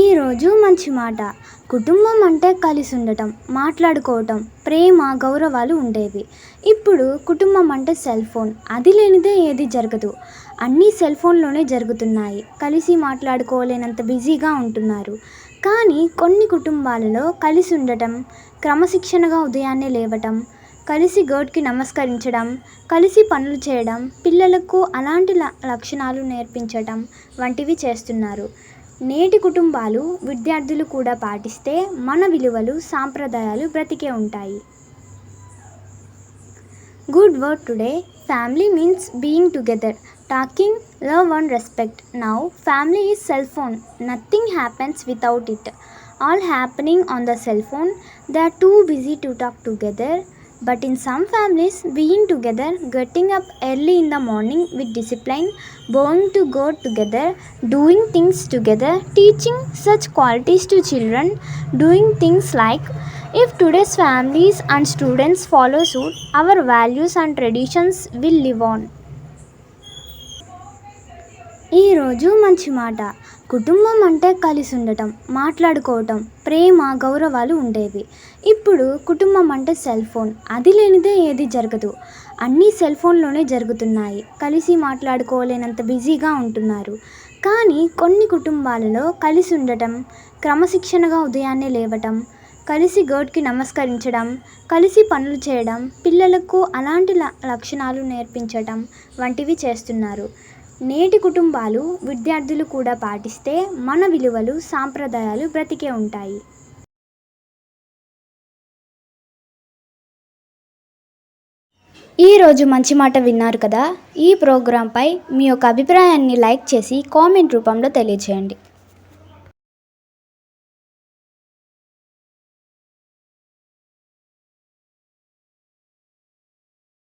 ఈరోజు మంచి మాట. కుటుంబం అంటే కలిసి ఉండటం మాట్లాడుకోవటం ప్రేమ గౌరవాలు ఉండేవి. ఇప్పుడు కుటుంబం అంటే సెల్ ఫోన్. అది లేనిదే ఏది జరగదు. అన్నీ సెల్ ఫోన్లోనే జరుగుతున్నాయి. కలిసి మాట్లాడుకోలేనంత బిజీగా ఉంటున్నారు. కానీ కొన్ని కుటుంబాలలో కలిసి ఉండటం క్రమశిక్షణగా ఉదయాన్నే లేవటం కలిసి గోడ్కి నమస్కరించడం కలిసి పనులు చేయడం పిల్లలకు అలాంటి ల లక్షణాలు నేర్పించటం వంటివి చేస్తున్నారు. నేటి కుటుంబాలు విద్యార్థులు కూడా పాటిస్తే మన విలువలు సాంప్రదాయాలు బ్రతికే ఉంటాయి. Good word today family means being together talking love and respect now family is cell phone nothing happens without it all happening on the cell phone they are too busy to talk together But in some families, being together, getting up early in the morning with discipline, going to go together, doing things together, teaching such qualities to children, doing things like if today's families and students follow suit, our values and traditions will live on. ఈరోజు మంచి మాట కుటుంబం అంటే కలిసి ఉండటం మాట్లాడుకోవటం ప్రేమ గౌరవాలు ఉండేవి. ఇప్పుడు కుటుంబం అంటే సెల్ ఫోన్. అది లేనిదే ఏది జరగదు. అన్నీ సెల్ ఫోన్లోనే జరుగుతున్నాయి. కలిసి మాట్లాడుకోలేనంత బిజీగా ఉంటున్నారు. కానీ కొన్ని కుటుంబాలలో కలిసి ఉండటం క్రమశిక్షణగా ఉదయాన్నే లేవటం కలిసి గోడ్కి నమస్కరించడం కలిసి పనులు చేయడం పిల్లలకు అలాంటి ల లక్షణాలు నేర్పించటం వంటివి చేస్తున్నారు. నేటి కుటుంబాలు విద్యార్థులు కూడా పాటిస్తే మన విలువలు సాంప్రదాయాలు బ్రతికే ఉంటాయి. ఈరోజు మంచి మాట విన్నారు కదా? ఈ ప్రోగ్రాంపై మీ యొక్క అభిప్రాయాన్ని లైక్ చేసి కామెంట్ రూపంలో తెలియజేయండి